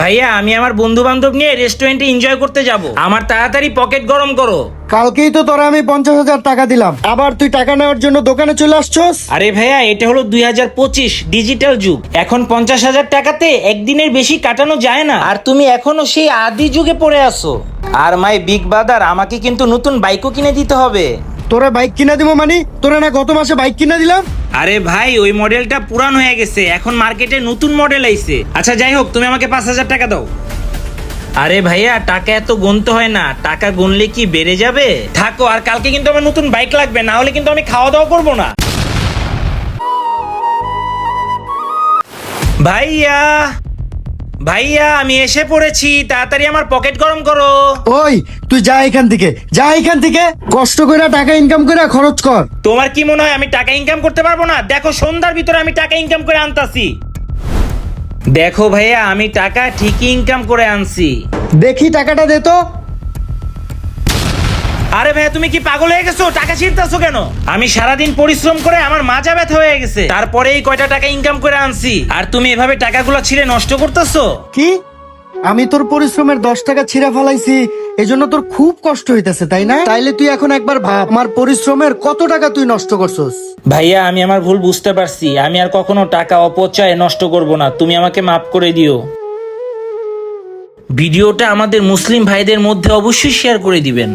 ভাইয়া আমি আমার বন্ধু বান্ধব নিয়ে রেস্টুরেন্টে এনজয় করতে যাব। আমার তাড়াতাড়ি পকেট গরম করো। কালকেই তো তোরা আমি পঞ্চাশ হাজার টাকা দিলাম। আবার তুই টাকা নেওয়ার জন্য দোকানে চলে আসছস? আরে ভাইয়া এটা হলো দুই হাজার পঁচিশ ডিজিটাল যুগ। এখন পঞ্চাশ হাজার টাকাতে একদিনের বেশি কাটানো যায় না। আর তুমি এখনও সেই আদি যুগে পড়ে আছো। আর মাই বিগ বাদার আমাকে কিন্তু নতুন বাইকও কিনে দিতে হবে। তোরা বাইক কিনা দিব মানে? তোরা না গত মাসে বাইক কিনা দিলাম? আরে ভাই ওই মডেলটা পুরান হয়ে গেছে। এখন মার্কেটে নতুন মডেল আইছে। আচ্ছা যাই হোক তুমি আমাকে পাঁচ হাজার টাকা দাও। আরে ভাইয়া টাকা এত গুনতে হয় না। টাকা গুনলে কি বেড়ে যাবে? থাকো আর কালকে কিন্তু আমার নতুন বাইক লাগবে না হলে কিন্তু আমি খাওয়া দাওয়া করব না। ভাইয়া! ভাইয়া আমি এসে পড়েছি তাড়াতাড়ি আমার পকেট গরম করো। ওই তুই যা এখান থেকে যা এখান থেকে কষ্ট করে টাকা ইনকাম করে খরচ কর। তোমার কি মনে হয় আমি টাকা ইনকাম করতে পারব না? দেখো সন্ধ্যার ভিতরে আমি টাকা ইনকাম করে আনতাছি। দেখো ভাইয়া আমি টাকা ঠিকই ইনকাম করে আনছি। দেখি টাকাটা দে তো। আরে ভাইয়া তুমি কি পাগল হয়ে গেছো? টাকা ছিনতাছো কেন? আমি সারাদিন পরিশ্রম করে আমার মাজা ব্যথা হয়ে গেছে। তারপরে এই কয়টা টাকা ইনকাম করে আনছি। আর তুমি এভাবে টাকাগুলো ছিঁড়ে নষ্ট করতেছো? কি? আমি তোর পরিশ্রমের দশ টাকা ছিঁড়া ফেলাইছি এজন্য তোর খুব কষ্ট হইতেছে তাই না? তাইলে তুই এখন একবার ভাব আমার পরিশ্রমের কত টাকা তুই নষ্ট করছস? ভাইয়া আমি আমার ভুল বুঝতে পারছি। আমি আর কখনো টাকা অপচয় নষ্ট করব না। তুমি আমাকে মাফ করে দিও। ভিডিওটা আমাদের মুসলিম ভাইদের মধ্যে অবশ্যই শেয়ার করে দিবেন।